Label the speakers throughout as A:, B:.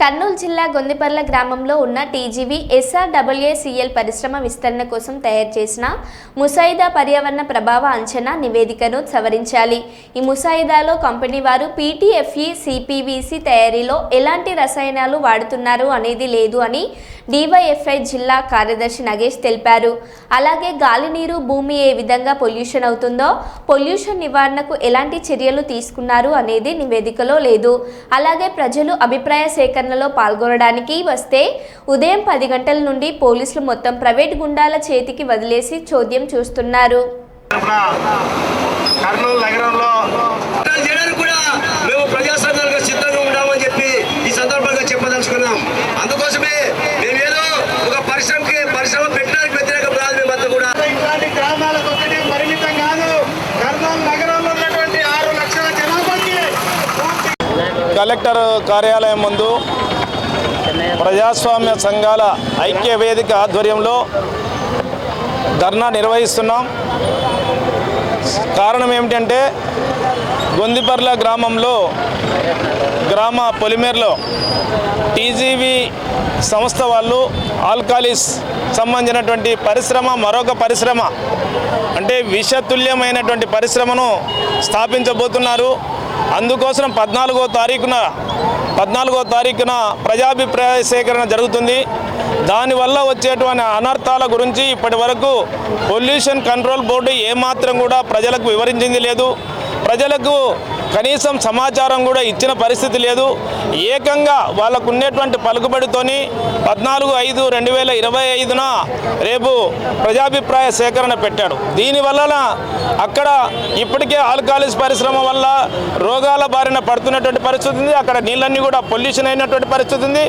A: కర్నూలు జిల్లా గొందిపర్ల గ్రామంలో ఉన్న టీజీవీ ఎస్ఆర్డబ్ల్యూఏసీఎల్ పరిశ్రమ విస్తరణ కోసం తయారు చేసిన ముసాయిదా పర్యావరణ ప్రభావ అంచనా నివేదికను సవరించాలి. ఈ ముసాయిదాలో కంపెనీ వారు పీటీఎఫ్ఈ సిపివిసి తయారీలో ఎలాంటి రసాయనాలు వాడుతున్నారు అనేది లేదు అని డివైఎఫ్ఐ జిల్లా కార్యదర్శి నగేష్ తెలిపారు. అలాగే గాలి నీరు భూమి ఏ విధంగా పొల్యూషన్ అవుతుందో పొల్యూషన్ నివారణకు ఎలాంటి చర్యలు తీసుకున్నారు అనేది నివేదికలో లేదు. అలాగే ప్రజలు అభిప్రాయ సేకరణ సేకరణలో పాల్గొనడానికి వస్తే ఉదయం పది గంటల నుండి పోలీసులు మొత్తం ప్రైవేట్ గుండాల చేతికి వదిలేసి చోద్యం చూస్తున్నారు.
B: తరపున కర్నూలు నగరంలో
C: పోరాటాలు చేయడానికి కూడా మేము ప్రజా సంఘాలుగా సిద్ధంగా ఉన్నామని చెప్పి ఈ సందర్భంగా చెప్పదలుచుకున్నాం. అందుకోసమే మేమేదో ఒక పరిశ్రమకి పరిశ్రమ పెట్టడానికి వ్యతిరేకం కాదు మేమంతా కూడా
B: ఇట్లాంటి గ్రామాలకు ఒకటి పరిమితం కాదు. కర్నూలు నగరంలో ఉన్నటువంటి ఆరు లక్షల జనాభాకి పూర్తి
D: కలెక్టర్ కార్యాలయం ముందు ప్రజాస్వామ్య సంఘాల ఐక్య వేదిక ఆధ్వర్యంలో ధర్నా నిర్వహిస్తున్నాం. కారణం ఏమిటంటే గొందిపర్ల గ్రామంలో గ్రామ పొలిమేర్లో టీజీవీ సంస్థ వాళ్ళు ఆల్కాలిస్ సంబంధించినటువంటి పరిశ్రమ మరొక పరిశ్రమ అంటే విషతుల్యమైనటువంటి పరిశ్రమను స్థాపించబోతున్నారు. అందుకోసం పద్నాలుగో తారీఖున పద్నాలుగో తారీఖున ప్రజాభిప్రాయ సేకరణ జరుగుతుంది. దానివల్ల వచ్చేటువంటి అనర్థాల గురించి ఇప్పటి వరకు పొల్యూషన్ కంట్రోల్ బోర్డు ఏమాత్రం కూడా ప్రజలకు వివరించింది లేదు. ప్రజలకు కనీసం సమాచారం కూడా ఇచ్చిన పరిస్థితి లేదు. ఏకంగా వాళ్ళకు ఉండేటువంటి పలుకుబడితోని పద్నాలుగు ఐదు రెండు వేల ఇరవై ఐదున రేపు ప్రజాభిప్రాయ సేకరణ పెట్టాడు. దీనివలన అక్కడ ఇప్పటికే ఆల్కాలిస్ పరిశ్రమ వల్ల రోగాల బారిన పడుతున్నటువంటి పరిస్థితి ఉంది. అక్కడ నీళ్ళన్నీ కూడా పొల్యూషన్ అయినటువంటి పరిస్థితి ఉంది.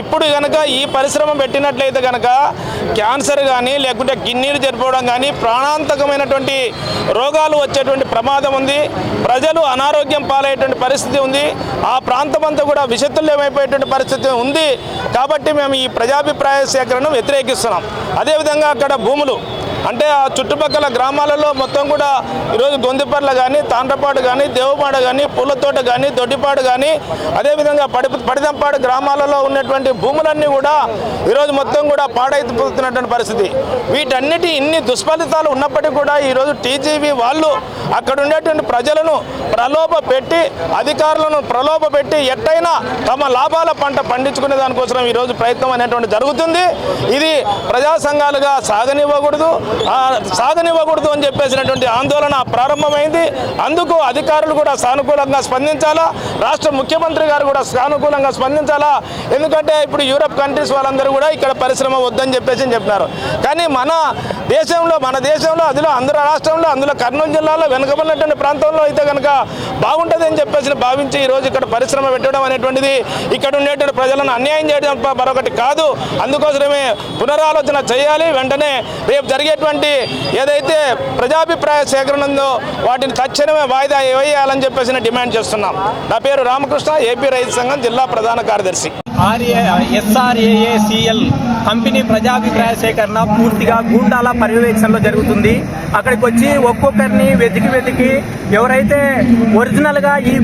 D: ఇప్పుడు కనుక ఈ పరిశ్రమ పెట్టినట్లయితే కనుక క్యాన్సర్ కానీ లేకుంటే కిడ్నీలు జరిపోవడం కానీ ప్రాణాంతకమైనటువంటి రోగాలు వచ్చేటువంటి ప్రమాదం ఉంది. ప్రజలు అనారోగ్య పాలయ్యేటువంటి పరిస్థితి ఉంది. ఆ ప్రాంతం అంతా కూడా విషతుల్యమైపోయేటువంటి పరిస్థితి ఉంది. కాబట్టి మేము ఈ ప్రజాభిప్రాయ సేకరణను వ్యతిరేకిస్తున్నాం. అదేవిధంగా అక్కడ భూములు అంటే ఆ చుట్టుపక్కల గ్రామాలలో మొత్తం కూడా ఈరోజు గొంతిపర్ల కానీ తాండ్రపాడు కానీ దేవపాడు కానీ పూలతోట కానీ దొడ్డిపాడు కానీ అదేవిధంగా పడి పడిదంపాడు గ్రామాలలో ఉన్నటువంటి భూములన్నీ కూడా ఈరోజు మొత్తం కూడా పాడైపోతున్నటువంటి పరిస్థితి. వీటన్నిటి ఇన్ని దుష్ఫలితాలు ఉన్నప్పటికీ కూడా ఈరోజు టీజీబీ వాళ్ళు అక్కడ ఉండేటువంటి ప్రజలను ప్రలోభ పెట్టి అధికారులను ప్రలోభ పెట్టి ఎట్టయినా తమ లాభాల పంట పండించుకునే దానికోసం ఈరోజు ప్రయత్నం అనేటువంటి జరుగుతుంది. ఇది ప్రజా సంఘాలుగా సాగనివ్వకూడదు. సాగనివ్వకూడదు అని చెప్పేసినటువంటి ఆందోళన ప్రారంభమైంది. అందుకు అధికారులు కూడా సానుకూలంగా స్పందించాలా? రాష్ట్ర ముఖ్యమంత్రి గారు కూడా సానుకూలంగా స్పందించాలా? ఎందుకంటే ఇప్పుడు యూరప్ కంట్రీస్ వాళ్ళందరూ కూడా ఇక్కడ పరిశ్రమ వద్దని చెప్పేసి చెప్పినారు. కానీ మన దేశంలో మన దేశంలో అందులో ఆంధ్ర రాష్ట్రంలో అందులో కర్నూలు జిల్లాలో వెనుకబడినటువంటి ప్రాంతంలో అయితే కనుక బాగుంటుంది అని చెప్పేసి భావించి ఈరోజు ఇక్కడ పరిశ్రమ పెట్టడం అనేటువంటిది ఇక్కడ ఉండేటువంటి ప్రజలను అన్యాయం చేయడం మరొకటి కాదు. అందుకోసమే పునరాలోచన చేయాలి. వెంటనే రేపు ఉన్నటువంటి ఏదైతే ప్రజాభిప్రాయ సేకరణ ఉందో వాటిని తక్షణమే వాయిదా వేయాలని చెప్పేసి నేను డిమాండ్ చేస్తున్నాం నా పేరు రామకృష్ణ ఏపీ రైతు సంఘం జిల్లా ప్రధాన కార్యదర్శి.
E: ఆర్ఏ ఎస్ఆర్ఏఏసిఎల్ కంపెనీ ప్రజాభిప్రాయ సేకరణ పూర్తిగా గూండాల పర్యవేక్షణలో జరుగుతుంది. అక్కడికి వచ్చి ఒక్కొక్కరిని వెతికి వెతికి ఎవరైతే ఒరిజినల్గా ఈ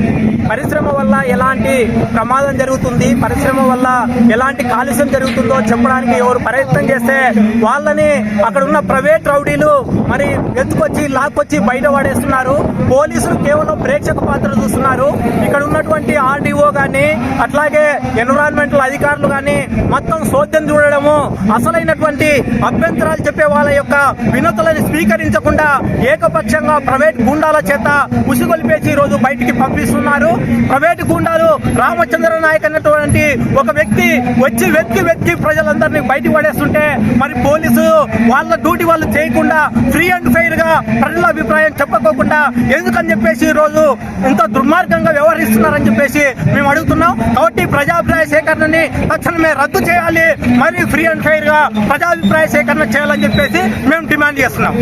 E: పరిశ్రమ వల్ల ఎలాంటి ప్రమాదం జరుగుతుంది పరిశ్రమ వల్ల ఎలాంటి కాలుష్యం జరుగుతుందో చెప్పడానికి ఎవరు ప్రయత్నం చేస్తే వాళ్ళని అక్కడ ఉన్న ప్రైవేట్ రౌడీలు మరి ఎత్తుకొచ్చి లాక్కొచ్చి బయట పడేస్తున్నారు పోలీసులు కేవలం ప్రేక్షక పాత్ర చూస్తున్నారు. ఇక్కడ ఉన్నటువంటి ఆర్డీఓ కానీ అట్లాగే ఎన్విరాన్మెంట్ ఎన్విరాన్మెంటల్ అధికారులు కానీ మొత్తం సోద్యం చూడడము అసలైనటువంటి అభ్యంతరాలు చెప్పే వాళ్ళ యొక్క వినతులను స్వీకరించకుండా ఏకపక్షంగా ప్రైవేట్ గుండాల చేత ఉసిగొలిపేసి ఈ రోజు బయటికి పంపిస్తున్నారు. ప్రైవేట్ గుండాలు రామచంద్ర నాయక్ అన్నటువంటి ఒక వ్యక్తి వచ్చి వెతికి వెతికి ప్రజలందరినీ బయటికి పడేస్తుంటే మరి పోలీసు వాళ్ళ డ్యూటీ వాళ్ళు చేయకుండా ఫ్రీ అండ్ ఫెయిర్గా ప్రజల అభిప్రాయం చెప్పకోకుండా ఎందుకని చెప్పేసి ఈ రోజు ఇంత దుర్మార్గంగా వ్యవహరిస్తున్నారని చెప్పేసి మేము అడుగుతున్నాం. కాబట్టి ప్రజాభిప్రాయ సేకరణని తక్షణమే రద్దు చేయాలి. మరి ఫ్రీ అండ్ ఫెయిర్గా ప్రజాభిప్రాయ సేకరణ చేయాలని చెప్పేసి మేము డిమాండ్ చేస్తున్నాం.